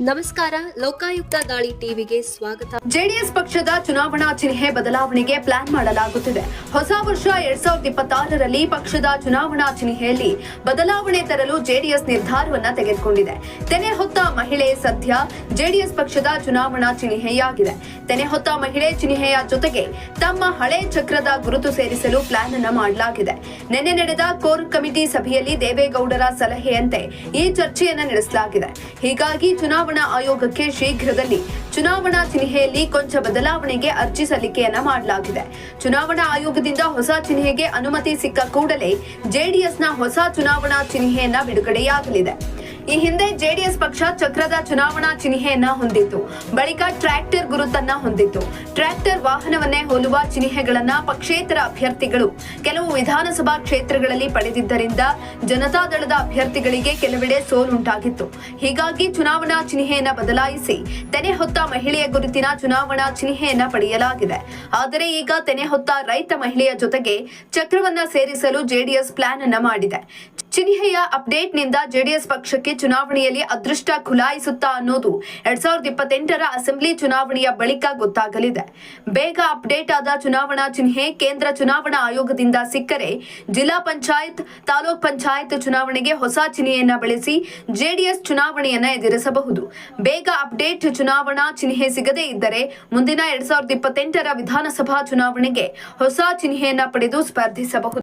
ನಮಸ್ಕಾರ, ಲೋಕಾಯುಕ್ತ ದಾಳಿ ಟಿವಿಗೆ ಸ್ವಾಗತ. ಜೆಡಿಎಸ್ ಪಕ್ಷದ ಚುನಾವಣಾ ಚಿಹ್ನೆ ಬದಲಾವಣೆಗೆ ಪ್ಲಾನ್ ಮಾಡಲಾಗುತ್ತಿದೆ. ಹೊಸ ವರ್ಷ ಎರಡ್ ಸಾವಿರದ ಇಪ್ಪತ್ತಾರರಲ್ಲಿ ಪಕ್ಷದ ಚುನಾವಣಾ ಚಿಹ್ನೆಯಲ್ಲಿ ಬದಲಾವಣೆ ತರಲು ಜೆಡಿಎಸ್ ನಿರ್ಧಾರವನ್ನ ತೆಗೆದುಕೊಂಡಿದೆ. ತೆನೆ ಹೊತ್ತ ಮಹಿಳೆ ಸದ್ಯ ಜೆಡಿಎಸ್ ಪಕ್ಷದ ಚುನಾವಣಾ ಚಿಹ್ನೆಯಾಗಿದೆ. ತೆನೆ ಹೊತ್ತ ಮಹಿಳೆ ಚಿಹ್ನೆಯ ಜೊತೆಗೆ ತಮ್ಮ ಹಳೆ ಚಕ್ರದ ಗುರುತು ಸೇರಿಸಲು ಪ್ಲಾನ್ ಅನ್ನ ಮಾಡಲಾಗಿದೆ. ನಿನ್ನೆ ನಡೆದ ಕೋರ್ ಕಮಿಟಿ ಸಭೆಯಲ್ಲಿ ದೇವೇಗೌಡರ ಸಲಹೆಯಂತೆ ಈ ಚರ್ಚೆಯನ್ನ ನಡೆಸಲಾಗಿದೆ. ಹೀಗಾಗಿ ಚುನಾವಣಾ ಆಯೋಗಕ್ಕೆ ಶೀಘ್ರದಲ್ಲಿ ಚುನಾವಣಾ ಚಿಹ್ನೆಯಲ್ಲಿ ಕೊಂಚ ಬದಲಾವಣೆಗೆ ಅರ್ಜಿ ಸಲ್ಲಿಕೆಯನ್ನ ಮಾಡಲಾಗಿದೆ. ಚುನಾವಣಾ ಆಯೋಗದಿಂದ ಹೊಸ ಚಿಹ್ನೆಗೆ ಅನುಮತಿ ಸಿಕ್ಕ ಕೂಡಲೇ ಜೆಡಿಎಸ್ನ ಹೊಸ ಚುನಾವಣಾ ಚಿಹ್ನೆಯನ್ನ ಬಿಡುಗಡೆಯಾಗಲಿದೆ. ಈ ಹಿಂದೆ ಜೆಡಿಎಸ್ ಪಕ್ಷ ಚಕ್ರದ ಚುನಾವಣಾ ಚಿಹ್ನೆಯನ್ನ ಹೊಂದಿತ್ತು. ಬಳಿಕ ಟ್ರ್ಯಾಕ್ಟರ್ ಗುರುತನ್ನ ಹೊಂದಿತ್ತು. ಟ್ರ್ಯಾಕ್ಟರ್ ವಾಹನವನ್ನೇ ಹೋಲುವ ಚಿಹ್ನೆಗಳನ್ನ ಪಕ್ಷೇತರ ಅಭ್ಯರ್ಥಿಗಳು ಕೆಲವು ವಿಧಾನಸಭಾ ಕ್ಷೇತ್ರಗಳಲ್ಲಿ ಪಡೆದಿದ್ದರಿಂದ ಜನತಾದಳದ ಅಭ್ಯರ್ಥಿಗಳಿಗೆ ಕೆಲವೆಡೆ ಸೋಲುಂಟಾಗಿತ್ತು. ಹೀಗಾಗಿ ಚುನಾವಣಾ ಚಿಹ್ನೆಯನ್ನ ಬದಲಾಯಿಸಿ ತೆನೆ ಹೊತ್ತ ಮಹಿಳೆಯ ಗುರುತಿನ ಚುನಾವಣಾ ಚಿಹ್ನೆಯನ್ನ ಪಡೆಯಲಾಗಿದೆ. ಆದರೆ ಈಗ ತೆನೆ ಹೊತ್ತ ರೈತ ಮಹಿಳೆಯ ಜೊತೆಗೆ ಚಕ್ರವನ್ನ ಸೇರಿಸಲು ಜೆಡಿಎಸ್ ಪ್ಲಾನ್ ಅನ್ನ ಮಾಡಿದೆ. ಚಿಹ್ನೆಯ ಅಪ್ಡೇಟ್ನಿಂದ ಜೆಡಿಎಸ್ ಪಕ್ಷಕ್ಕೆ ಚುನಾವಣೆಯಲ್ಲಿ ಅದೃಷ್ಟ ಖುಲಾಯಿಸುತ್ತಾ ಅನ್ನೋದು ಎರಡ್ ಸಾವಿರದ ಇಪ್ಪತ್ತೆಂಟರ ಅಸೆಂಬ್ಲಿ ಚುನಾವಣೆಯ ಬಳಿಕ ಗೊತ್ತಾಗಲಿದೆ. ಬೇಗ ಅಪ್ಡೇಟ್ ಆದ ಚುನಾವಣಾ ಚಿಹ್ನೆ ಕೇಂದ್ರ ಚುನಾವಣಾ ಆಯೋಗದಿಂದ ಸಿಕ್ಕರೆ ಜಿಲ್ಲಾ ಪಂಚಾಯತ್, ತಾಲೂಕ್ ಪಂಚಾಯತ್ ಚುನಾವಣೆಗೆ ಹೊಸ ಚಿಹ್ನೆಯನ್ನ ಬಳಸಿ ಜೆಡಿಎಸ್ ಚುನಾವಣೆಯನ್ನ ಎದುರಿಸಬಹುದು. ಬೇಗ ಅಪ್ಡೇಟ್ ಚುನಾವಣಾ ಚಿಹ್ನೆ ಸಿಗದೇ ಇದ್ದರೆ ಮುಂದಿನ ಎರಡ್ ಸಾವಿರದ ಇಪ್ಪತ್ತೆಂಟರ ವಿಧಾನಸಭಾ ಚುನಾವಣೆಗೆ ಹೊಸ ಚಿಹ್ನೆಯನ್ನ ಪಡೆದು ಸ್ಪರ್ಧಿಸಬಹುದು.